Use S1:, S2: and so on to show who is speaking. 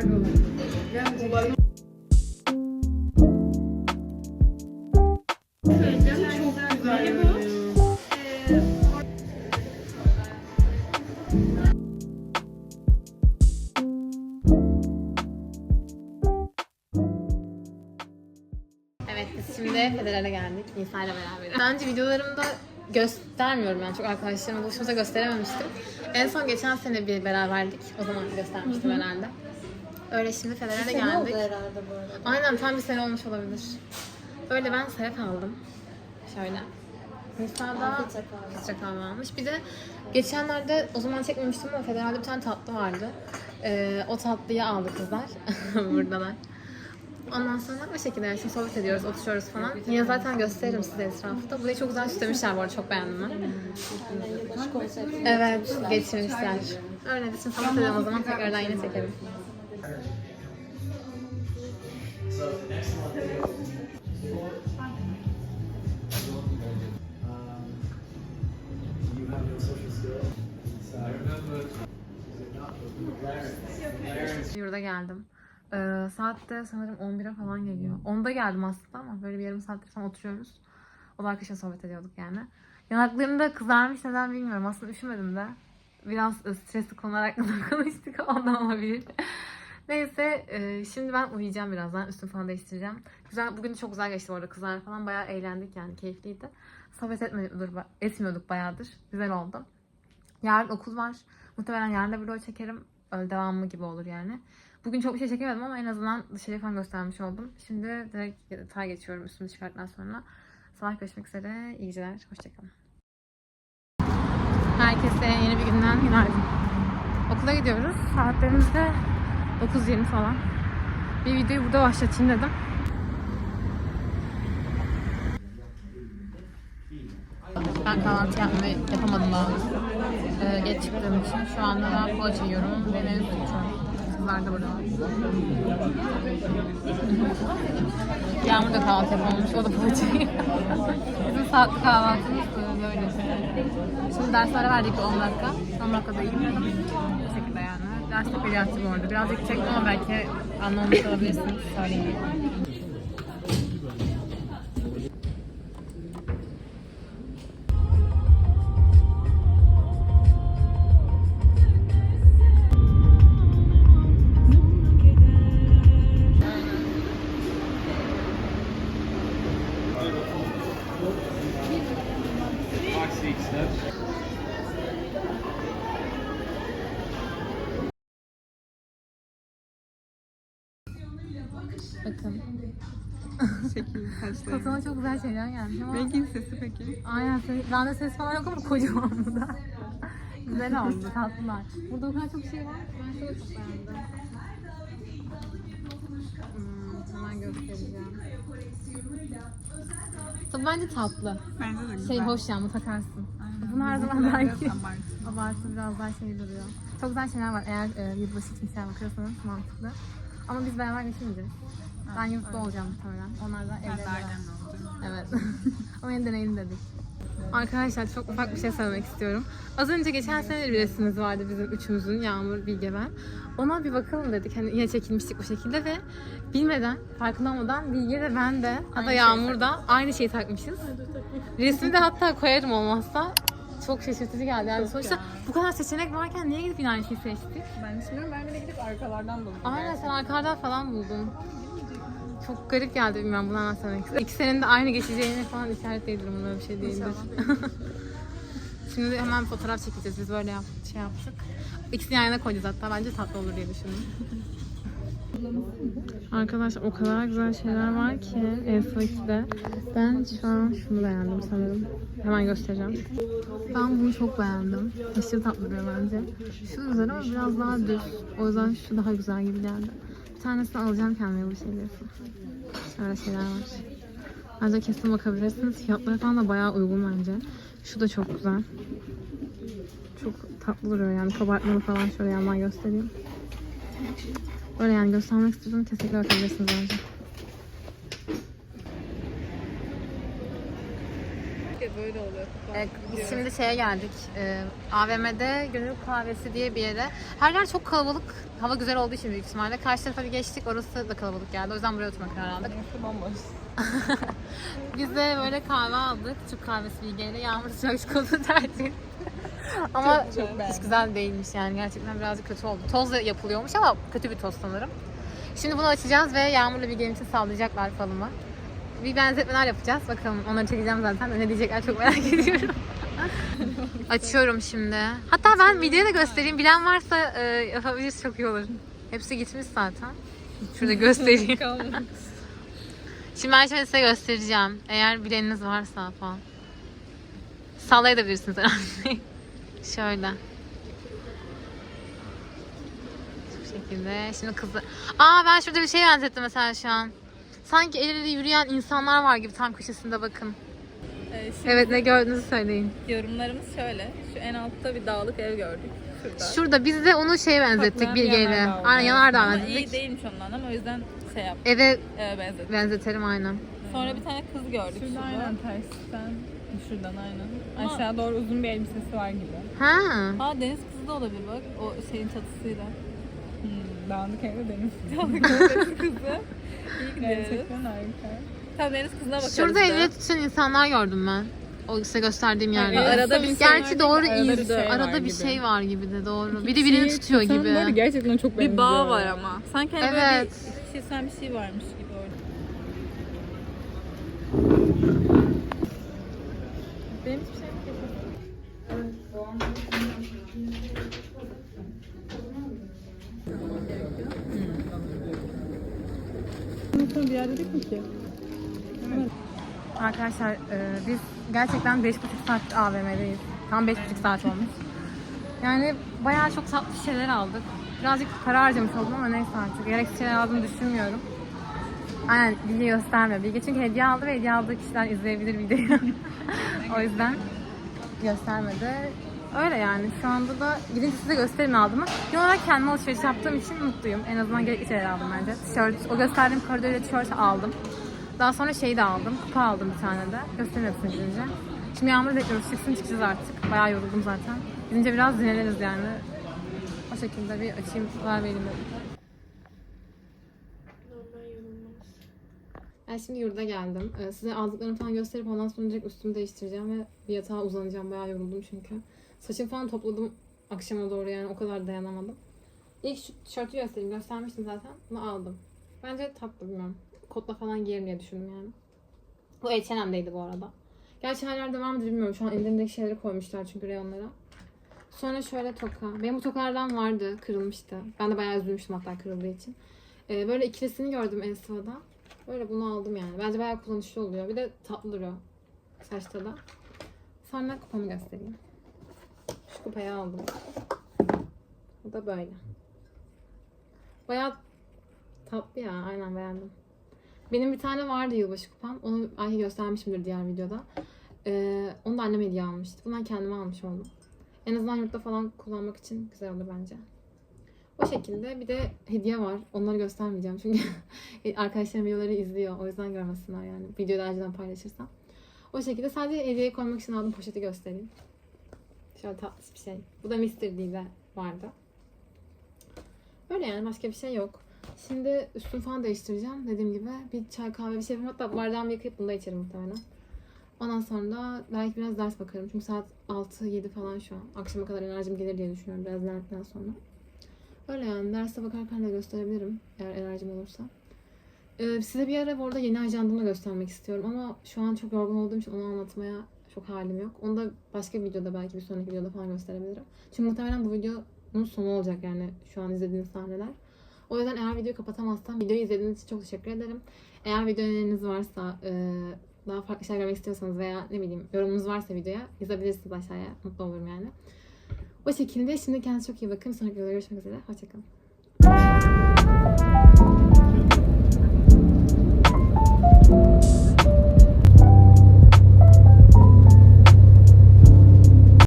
S1: Pardon. Ben şimdi geldik. Nisa ile beraber. Daha önce videolarımda göstermiyorum ben çok arkadaşlarıma buluşmamıza gösterememiştim. En son geçen sene bir beraberdik. O zaman göstermiştim Hı-hı. herhalde. Öyle şimdi Fener'e geldik.
S2: herhalde bu arada.
S1: Aynen tam bir sene olmuş olabilir. Öyle ben sebep aldım. Şöyle. Nisa'da
S2: Filtre kahve.
S1: almış. Bir de geçenlerde o zaman çekmemiştim ama Federal'de bir tane tatlı vardı. Ee, o tatlıyı aldı kızlar. Buradalar. Ondan sonra o şekilde yani şimdi sohbet ediyoruz, oturuyoruz falan. Yine zaten gösteririm size etrafta. Burayı çok güzel süslemişler bu arada, çok beğendim ben. Evet, geçirmişler. Öyle bizim sohbet edelim o zaman tekrardan yine çekelim. Yurda geldim. Ee, saatte sanırım 11'e falan geliyor. 10'da geldim aslında ama böyle bir yarım saattir falan oturuyoruz. O da arkadaşla sohbet ediyorduk yani. Yanaklarım da kızarmış neden bilmiyorum. Aslında üşümedim de. Biraz stresli konular hakkında konuştuk ondan olabilir. Neyse e, şimdi ben uyuyacağım birazdan. Üstümü falan değiştireceğim. Güzel, bugün çok güzel geçti bu arada. Kızlar falan bayağı eğlendik yani keyifliydi. Sohbet etmiyorduk, etmiyorduk bayağıdır. Güzel oldu. Yarın okul var. Muhtemelen yarın da video çekerim. Öyle devamı gibi olur yani. Bugün çok bir şey çekemedim ama en azından dışarıyı falan göstermiş oldum. Şimdi direkt yatağa geçiyorum üstümü çıkarttıktan sonra. Sabah görüşmek üzere. İyi geceler. Hoşçakalın. Herkese yeni bir günden günaydın. Okula gidiyoruz. Saatlerimiz de 9.20 falan. Bir videoyu burada başlatayım dedim. Ben kahvaltı yapmayı yapamadım daha. Ee, geç çıktığım için. Şu anda da poğaça yiyorum ve meyve suyu içiyorum. Kızlar da burada. Yağmur da kahvaltı yapamamış. O da poğaça. Bizim saatli kahvaltımız böyle. Şimdi derslere verdik 10 dakika. 10 dakikada yiyeyim dedim. Bu şekilde yani. Ders de pediatri bu arada. Birazcık çektim ama belki anlamamış olabilirsiniz. Söyleyeyim. Fotoğrafa çok güzel şeyler gelmiş ama
S3: Rengin sesi peki?
S1: aynen ses, bende ses falan yok ama kocaman bu da. güzel oldu tatlılar. Burada o kadar çok şey var. Ben şunu çok beğendim. Hmm, hemen göstereceğim. Tabii bence tatlı.
S3: Bence de güzel.
S1: Şey hoş yani takarsın.
S3: Aynen.
S1: Bunun her zaman belki
S3: abartı.
S1: biraz daha şey duruyor. Çok güzel şeyler var eğer e, yılbaşı şeyler bakıyorsanız mantıklı. Ama biz beraber geçemeyeceğiz. Ben yurtta olacağım muhtemelen. Onlar da evde. Evet. Ama yine deneyelim dedik. Arkadaşlar çok ufak bir şey söylemek istiyorum. Az önce geçen sene bir resmimiz vardı bizim üçümüzün, Yağmur, Bilge ben. Ona bir bakalım dedik. Hani yine çekilmiştik bu şekilde ve bilmeden, farkında olmadan Bilge de ben de, hatta Yağmur da aynı şeyi takmışız. Resmi de hatta koyarım olmazsa. Çok şaşırtıcı geldi. Yani sonuçta bu kadar seçenek varken niye gidip yine aynı şeyi seçtik?
S3: Ben düşünüyorum ben bile gidip arkalardan buldum.
S1: Aynen sen arkadan falan buldun. Çok garip geldi bilmiyorum bunu anlatmak istedim. İkisinin de aynı geçeceğini falan işaret değildir bunlar bir şey değildir. Şimdi hemen fotoğraf çekeceğiz. Biz böyle yap, şey yaptık. İkisini yan yana koyacağız hatta. Bence tatlı olur diye düşündüm. Arkadaşlar o kadar güzel şeyler var ki ESO2'de. Ben şu an şunu beğendim sanırım. Hemen göstereceğim. Ben bunu çok beğendim. Aşırı tatlı duruyor bence. Şu güzel ama biraz daha düz. O yüzden şu daha güzel gibi geldi. Bir tanesini alacağım kendime bu şeylersin. Şöyle şeyler var. Bence kesin bakabilirsiniz. Fiyatları falan da bayağı uygun bence. Şu da çok güzel. Çok tatlı duruyor yani. Kabartmalı falan şöyle yandan göstereyim. Böyle yani göstermek istiyorsanız kesinlikle bakabilirsiniz bence.
S3: Böyle oluyor.
S1: Biz şimdi şeye geldik. Ee, AVM'de Gönül Kahvesi diye bir yere. Her yer çok kalabalık. Hava güzel olduğu için büyük ihtimalle. Karşı tarafa bir geçtik. Orası da kalabalık geldi. O yüzden buraya oturmak karar aldık. Biz de böyle kahve aldık. Türk kahvesi bilgiyle. Yağmur sıcak çikolata tercih Ama
S3: Çok- çok
S1: hiç güzel değilmiş yani. Gerçekten birazcık kötü oldu. Tozla yapılıyormuş ama kötü bir toz sanırım. Şimdi bunu açacağız ve Yağmur'la bir için sallayacaklar falımı. Bir benzetmeler yapacağız. Bakalım onları çekeceğim zaten. Ne diyecekler çok merak ediyorum. Açıyorum şimdi. Hatta ben videoyu da göstereyim. Bilen varsa e, yapabiliriz çok iyi olur. Hepsi gitmiş zaten. Şurada göstereyim. Şimdi ben şöyle size göstereceğim. Eğer bileniniz varsa falan. Sallayabilirsiniz herhalde. şöyle. Bu şekilde. Şimdi kızı... Aa ben şurada bir şey benzettim mesela şu an. Sanki el ele yürüyen insanlar var gibi tam köşesinde bakın.
S3: Ee, şimdi
S1: Evet ne gördüğünüzü söyleyin.
S3: yorumlarımız şöyle. Şu en altta bir dağlık ev gördük. Şurada.
S1: Şurada biz de onu şeye benzettik
S3: Patlayan
S1: Bilge'yle.
S3: yanardağ
S1: Aynen yanardağ
S3: Ama iyi
S1: benzettik.
S3: değilmiş ondan ama o yüzden şey yap.
S1: Eve
S3: E, benzettik.
S1: benzetelim aynen.
S3: Sonra bir tane kız gördük
S4: Şuradan
S3: şurada.
S4: aynen tersten. Şuradan aynen.
S3: Ama-
S4: Aşağı doğru uzun bir elbisesi var gibi.
S1: Ha.
S3: Aa deniz kızı da olabilir bak. O şeyin çatısıyla.
S4: Hmm, dağınık evde deniz.
S3: deniz kızı. İyi.
S4: Gerçekten harika.
S3: Tamam deniz kızına bakarız.
S1: Şurada
S3: da.
S1: elle tutan insanlar gördüm ben. O size gösterdiğim yerde.
S3: Arada bir şey
S1: Gerçi doğru
S4: arada bir şey
S1: arada bir şey var gibi de doğru. Biri birini
S4: Kişiyi
S1: tutuyor gibi.
S4: Gerçekten çok benziyor.
S3: Bir bağ var ama. Sanki hani böyle
S1: Evet.
S3: bir kişisel bir şey varmış gibi orada.
S4: Benim hiçbir şeyim yok. Unutma bir yer dedik mi ki?
S1: Arkadaşlar e, biz gerçekten 5,5 saat AVM'deyiz. Tam 5,5 saat olmuş. Yani bayağı çok tatlı şeyler aldık. Birazcık para harcamış oldum ama neyse artık. Gereksiz şeyler aldığımı düşünmüyorum. Aynen Bilge gösterme. Bilge çünkü hediye aldı ve hediye aldığı kişiler izleyebilir videoyu. o yüzden göstermedi. Öyle yani. Şu anda da gidince size gösterin aldığımı. Genel olarak kendime alışveriş yaptığım için mutluyum. En azından gerekli şeyler aldım bence. Tişört, o gösterdiğim koridorda tişört aldım. Daha sonra şeyi de aldım. Kupa aldım bir tane de. Göstereyim hepsini gidince. Şimdi yağmur bekliyoruz. Çıksın çıkacağız artık. Bayağı yoruldum zaten. Gidince biraz dinleniriz yani. O şekilde bir açayım, haber vereyim dedim. Ben şimdi yurda geldim. Ee, size aldıklarımı falan gösterip ondan sonra direkt üstümü değiştireceğim ve bir yatağa uzanacağım. Bayağı yoruldum çünkü. Saçımı falan topladım akşama doğru yani o kadar dayanamadım. İlk şu tişörtü göstereyim. Göstermiştim zaten. Bunu aldım. Bence tatlı bilmiyorum. Kotla falan giyerim diye düşündüm yani. Bu H&M'deydi bu arada. Gerçi her yerde var mıdır bilmiyorum. Şu an ellerindeki şeyleri koymuşlar çünkü reyonlara. Sonra şöyle toka. Benim bu tokalardan vardı. Kırılmıştı. Ben de bayağı üzülmüştüm hatta kırıldığı için. Ee, böyle ikilisini gördüm Ensiva'da. Böyle bunu aldım yani. Bence bayağı kullanışlı oluyor. Bir de tatlı duruyor saçta da. Sonra kupamı göstereyim. Şu kupayı aldım. Bu da böyle. Bayağı tatlı ya. Aynen beğendim. Benim bir tane vardı yılbaşı kupam. Onu belki göstermişimdir diğer videoda. Ee, onu da annem hediye almıştı. Bundan kendime almış oldum. En azından yurtta falan kullanmak için güzel olur bence. O şekilde bir de hediye var. Onları göstermeyeceğim çünkü arkadaşlarım videoları izliyor. O yüzden görmesinler yani. Videoda önceden paylaşırsam. O şekilde sadece hediye koymak için aldığım poşeti göstereyim. Şöyle tatlı bir şey. Bu da Mr. D'de vardı. Öyle yani başka bir şey yok. Şimdi üstümü falan değiştireceğim. Dediğim gibi bir çay kahve bir şey yapayım. Hatta bardağımı yıkayıp bunu da içerim muhtemelen. Ondan sonra da belki biraz ders bakarım. Çünkü saat 6-7 falan şu an. Akşama kadar enerjim gelir diye düşünüyorum biraz dinlendikten sonra. Öyle yani derse bakarken de gösterebilirim eğer enerjim olursa. Ee, size bir ara bu arada yeni ajandamı göstermek istiyorum ama şu an çok yorgun olduğum için onu anlatmaya çok halim yok. Onu da başka bir videoda belki bir sonraki videoda falan gösterebilirim. Çünkü muhtemelen bu videonun sonu olacak yani şu an izlediğiniz sahneler. O yüzden eğer videoyu kapatamazsam videoyu izlediğiniz için çok teşekkür ederim. Eğer video öneriniz varsa, e, daha farklı şeyler görmek istiyorsanız veya ne bileyim yorumunuz varsa videoya yazabilirsiniz aşağıya. Mutlu olurum yani. O şekilde şimdi kendinize çok iyi bakın. Sonraki videoda görüşmek üzere. Hoşçakalın.